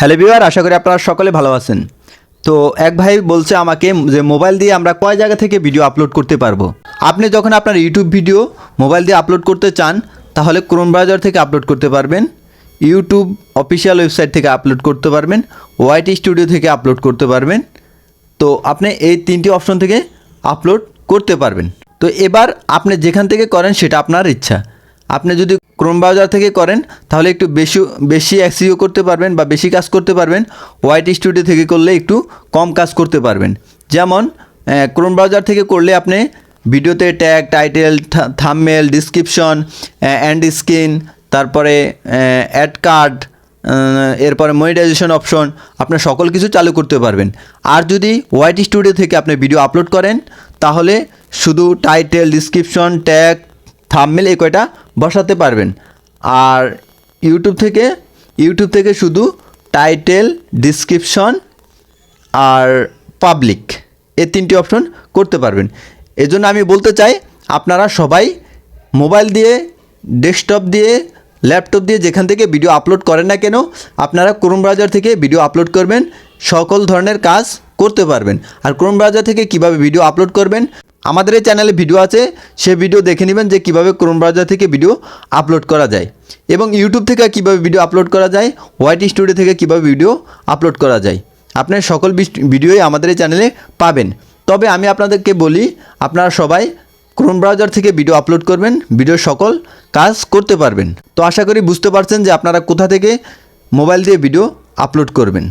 Hello viewer, আশা করি আপনারা সকলে ভালো আছেন। তো এক ভাই বলছে আমাকে যে মোবাইল দিয়ে আমরা কয় জায়গা থেকে ভিডিও আপলোড করতে পারব? আপনি যখন আপনার ইউটিউব ভিডিও মোবাইল দিয়ে আপলোড করতে চান, তাহলে ক্রোম ব্রাউজার থেকে আপলোড করতে পারবেন, ইউটিউব অফিসিয়াল ওয়েবসাইট থেকে আপলোড করতে পারবেন ওয়াইটি স্টুডিও থেকে আপলোড করতে পারবেন। তো আপনি এই তিনটি অপশন থেকে আপলোড করতে পারবেন। তো এবার আপনি যেখান থেকে করেন সেটা আপনার ইচ্ছা। আপনি যদি ক্রোম ব্রাউজার থেকে করেন, তাহলে একটু বেশি বেশি অ্যাক্সিও করতে পারবেন বা বেশি কাজ করতে পারবেন। ওয়াইটি স্টুডিও থেকে করলে একটু কম কাজ করতে পারবেন। যেমন ক্রোম ব্রাউজার থেকে করলে আপনি ভিডিওতে tag title thumbnail description and screen তারপরে অ্যাড কার্ড এরপরে মনিটাইজেশন অপশন আপনার সকল কিছু চালু করতে পারবেন। আর যদি ওয়াইটি স্টুডিও থেকে আপনি ভিডিও আপলোড করেন, তাহলে শুধু টাইটেল ডিসক্রিপশন ট্যাগ থামমেল এই কয়টা বসাতে পারবেন। আর ইউটিউব থেকে ইউটিউব থেকে শুধু টাইটেল, ডিসক্রিপশন আর পাবলিক এই তিনটি অপশন করতে পারবেন। এজন্য আমি বলতে চাই, আপনারা সবাই মোবাইল দিয়ে, ডেস্কটপ দিয়ে, ল্যাপটপ দিয়ে যেখান থেকে ভিডিও আপলোড করেন না কেন, আপনারা ক্রোম ব্রাউজার থেকে ভিডিও আপলোড করবেন, সকল ধরনের কাজ করতে পারবেন। আর ক্রোম ব্রাউজার থেকে কীভাবে ভিডিও আপলোড করবেন আমাদের এই চ্যানেলে ভিডিও আছে, সে ভিডিও দেখে নেবেন যে কীভাবে ক্রোম ব্রাউজার থেকে ভিডিও আপলোড করা যায় এবং ইউটিউব থেকে কীভাবে ভিডিও আপলোড করা যায় ওয়াইটি স্টুডিও থেকে কীভাবে ভিডিও আপলোড করা যায়। আপনার সকল ভিডিওই আমাদের এই চ্যানেলে পাবেন। তবে আমি আপনাদেরকে বলি, আপনারা সবাই ক্রোম ব্রাউজার থেকে ভিডিও আপলোড করবেন ভিডিওর সকল কাজ করতে পারবেন। তো আশা করি বুঝতে পারছেন যে আপনারা কোথা থেকে মোবাইল দিয়ে ভিডিও আপলোড করবেন।